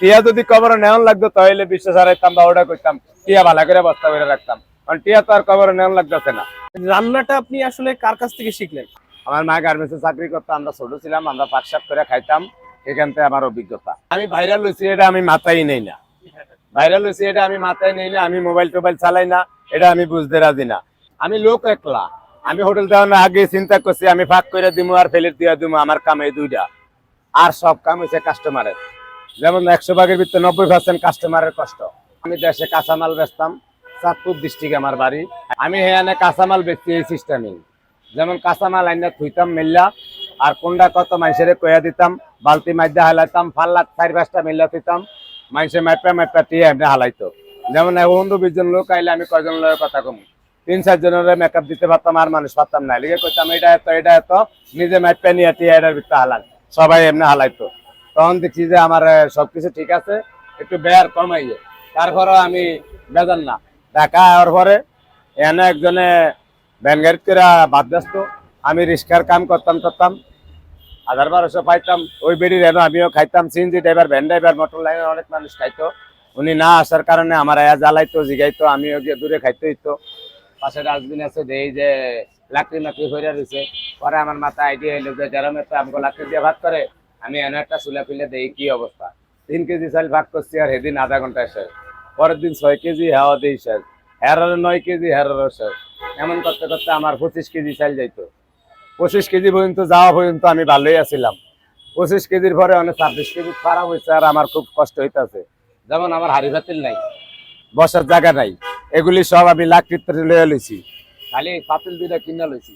টিয়া যদি কবর নেওয়ান লাগতো তাহলে বিশ্বাস হারাইতাম বা ওটা করতাম। টিয়া ভালো করে বস্তা করে রাখতাম। কারণ টিয়া তো আর কবর নেওয়ান লাগতেছে না। রান্নাটা আপনি আসলে কার কাছ থেকে শিখলেন? আমার মা গার্মেন্টসে চাকরি করতো আমরা ছোট ছিলাম আমরা পাকশাক করে খাইতাম। এখান থেকে আমার অভিজ্ঞতা। আমি ভাইরাল হয়েছি এটা আমি মাথায় নেই না। ভাইরাল হয়েছি এটা আমি মাথায় নেই না আমি মোবাইল টোবাইল চালাই না এটা আমি বুঝতে রাজি না। আমি লোক একলা। আমি হোটেল দেওয়ার আগে চিন্তা করছি আমি ফাঁক করে দিমু আর ফেলে দিয়ে দিমু আমার কাম এই দুইটা। আর সব কাম হয়েছে কাস্টমারের যেমন একশো ভাগের ভিতরে নব্বই পার্সেন্ট কাস্টমারের কষ্ট। আমি দেশে কাঁচামাল বেচতাম, চাঁদপুর ডিস্ট্রিক্ট আমার বাড়ি। আমি এখানে কাঁচামাল বেচছি এই সিস্টেমিং যেমন কাঁচামাল আইনা থুইতাম মেল্লা, আর কোনটা কত মানুষের কয়া দিতাম, বালতি মাইদা হালাইতাম ফাল্লা চার পাঁচটা মেল্লা দিতাম মানুষের মাইপা মাইপা টিয়ে এমনি হালাইতো। যেমন বন্ধু বিশজন লোক আইলে আমি কয়জন লোকের কথা কম? তিন চার জনের মেকআপ দিতে পারতাম, আর মানুষ পারতাম না। লিখে কইতাম, এটা এত এটা এত, নিজে মাইপা নিয়ে টিয়ে এটার ভিতরে হালান। সবাই এমনি হালাইতো। তখন দেখছি যে আমার সবকিছু ঠিক আছে, একটু বেয়ার কমাইয়ে তারপরও আমি বেজান না। ঢাকা আওয়ার পরে এনে একজনে ভ্যান গাড়ি আমি রিক্সার কাম করতাম করতাম। হাজার বারোশো পাইতাম। ওই বেড়ির এনে আমিও খাইতাম। CNG driver, van driver, motor লাইনের অনেক মানুষ খাইতো। উনি না আসার কারণে আমার আয়া জ্বালাইতো, জিগাইতো, আমিও গিয়ে দূরে খাইতে হইতো। পাশে ডাস্টবিন আছে, দেই যে লাকড়ি মাকড়ি হয়ে রয়েছে পরে আমার মাথা আইডিয়া এলো যে, যারা মেয়ে আমাকে লাকড়ি দিয়ে ভাত করে আমি এনে একটা চুলা ফিলে দেই, কি অবস্থা? তিন কেজি চাল ভাগ করছি আর সেদিন আধা ঘন্টায় শেষ। পরের দিন ছয় কেজি হাওয়া দিই শেষ। হেরারও নয় কেজি হেরারও শেষ। এমন করতে করতে আমার পঁচিশ কেজি চাল যাইতো। পঁচিশ কেজি পর্যন্ত, যাওয়া পর্যন্ত আমি ভালোই আছিলাম। পঁচিশ কেজির পরে অনেক ছাব্বিশ কেজি খারাপ হয়েছে আর আমার খুব কষ্ট হইতেছে। যেমন আমার হাড়ি ভাতিল নাই, বসার জায়গা নাই, এগুলি সব আমি লাকৃত্রে লয়ে লইছি। খালি পাতিল দুইটা কিনা লইছি।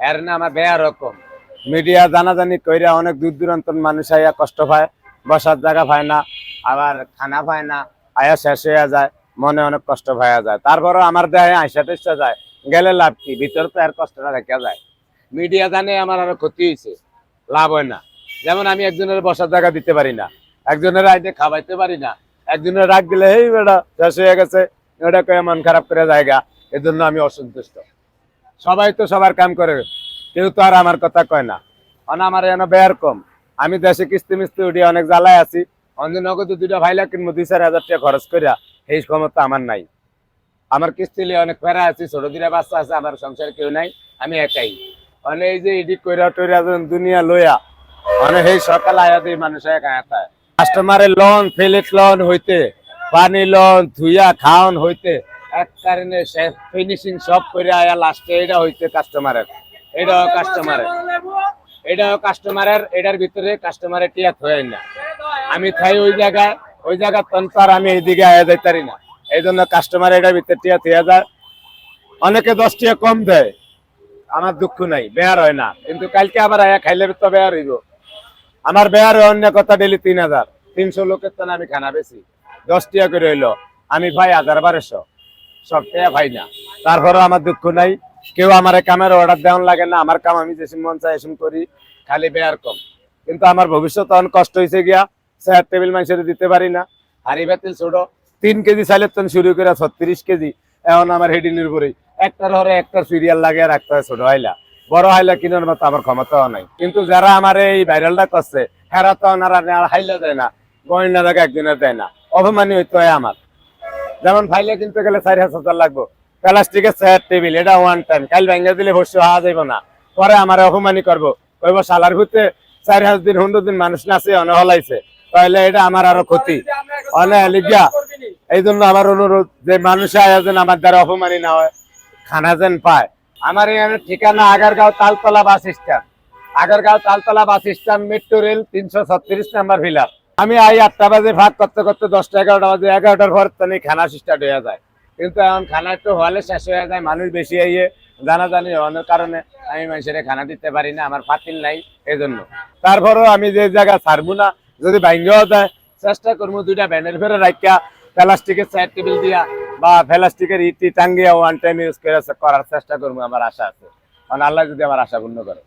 এর না আমার বেয়া রকম। মিডিয়া জানাজানি কইরা অনেক দূর দূরান্ত মানুষ আইয়া কষ্ট পায়, বসার জায়গা পায় না, আবার খানা পায় না, আয়া শেষ হয়ে যায়, মনে অনেক কষ্ট পাওয়া যায়। তারপরও আমার দেহে আইসা টেসা যায়, গেলে লাভ কি? ভিতরে তো আর কষ্টটা দেখা যায়। মিডিয়া জানে আমার আরও ক্ষতি হয়েছে লাভ হয় না। যেমন আমি একজনের বসার জায়গা দিতে পারি না, একজনের আইতে খাওয়াইতে পারি না, একজনের রাগ দিলে এই বেটা, শেষ হয়ে গেছে এটা কয়ে মন খারাপ করে জায়গা এজন্য আমি অসন্তুষ্ট। সবাই তো সবার কাম করে কেউ তো আর আমার কথা কয় না। অন আমার এনে বেয়ার কম। আমি দেশে কিস্তি মিস্তি উঠি অনেক জ্বালায় আছি। অন্য নগদ দুইটা ভাইলা কিনবো, দুই চার হাজার টাকা খরচ করিয়া এই ক্ষমতা আমার নাই। আমার কিস্তি লিয়ে অনেক ফেরা আছি, ছোট দুটা বাচ্চা আছে, আমার সংসারে কেউ নাই, আমি একাই। মানে এই যে ইডি কইরা টইরা দুনিয়া লইয়া মানে সেই সকাল আয়া দিয়ে মানুষ একা একা কাস্টমারের লোন ফেলেট লোন হইতে, পানি লোন ধুইয়া খাওয়ান হইতে, এক কারণে ফিনিশিং সব করে আয়া লাস্টে এটা হইতে কাস্টমারের এটাও কাস্টমারের এটাও কাস্টমারের এটার ভিতরে কাস্টমারের টিয়া থয় না। আমি থাই ওই জায়গায়, ওই জায়গার তন্ত্র আমি এইদিকে আয়া যাইতারি না। এই জন্য কাস্টমার এটার ভিতরে টিয়া থিয়া যায়। অনেকে দশ টিয়া কম দেয়। আমার দুঃখ নাই বেয়ার হয় না। কিন্তু কালকে আবার আয়া খাইলে তো বেয়ার হইব। আমার বেয়ার হয় অন্য কথা ডেলি তিন হাজার। তিনশো লোকের তো আমি খানা বেশি দশ টিয়া করে হইল। আমি ভাই হাজার বারোশো। সব টিয়া ভাই না। তারপরেও আমার দুঃখ নাই। কেউ আমার কামের অর্ডার দেওয়ান লাগে না, আমার কাম আমি যেসম মন চাই এসম করি, খালি বেয়ার কম। কিন্তু আমার ভবিষ্যৎ অনেক কষ্ট হয়েছে গিয়া চেয়ার টেবিল মানুষের দিতে পারি না। হাড়ি বাতিল ছোট, তিন কেজি চাইলের তখন শুরু করে ছত্রিশ কেজি, এখন আমার হেডিনের উপরেই একটার হরে একটার সিরিয়াল লাগিয়ে রাখতে হয় ছোট হাইলা। বড় হাইলা কিনার মতো আমার ক্ষমতাও নাই। কিন্তু যারা আমার এই ভাইরালটা করছে, হেরা তো আর হাইলা দেয় না গয়না দেখা একদিনের দেয় না। অপমানি হইতে হয় আমার। যেমন ফাইলে কিনতে গেলে চারি হাজার লাগবো। প্লাস্টিকের চেয়ার টেবিল এটা ওয়ান টাইম কাল ভেঙে দিলে বসে হওয়া যাইব না। পরে আমার অপমানি করব। কইব সালার ভিতরে চারি হাজার দিন হুন্ডো দিন মানুষ নাচে অনে হলাইছে। তাহলে এটা আমার আরও ক্ষতি। অনে লিখিয়া এই জন্য আমার অনুরোধ যে মানুষ আয়োজন আমার দ্বারা অপমানি না হয়, খানা যেন পায়। আমার এখানে ঠিকানা Agargaon Taltala bus stand. Agargaon Taltala bus stand metro rail তিনশো ছত্রিশ নাম্বার ভিলার আমি আই আটটা বাজে ভাগ করতে করতে দশটা এগারোটা বাজে, এগারোটার পর খানা স্টার্ট হয়ে যায়। কিন্তু এখন খানা একটু হলে শেষ হয়ে যায়, মানুষ বেশি আইয়ে জানাজানি হওয়ার কারণে আমি মানুষের খানা দিতে পারি না, আমার পাতিল নাই এই জন্য তারপরেও আমি যে জায়গা ছাড়বো না, যদি ভাঙ্গেও যায়, চেষ্টা করব দুইটা ব্যানের ফেরে রাখিয়া, প্লাস্টিকের চেয়ার টেবিল দিয়া বা প্লাস্টিকের ইটি টাঙ্গিয়া ওয়ান টাইম ইউজ করে করার চেষ্টা করব, আমার আশা আছে। কারণ আল্লাহ যদি আমার আশা পূর্ণ করে।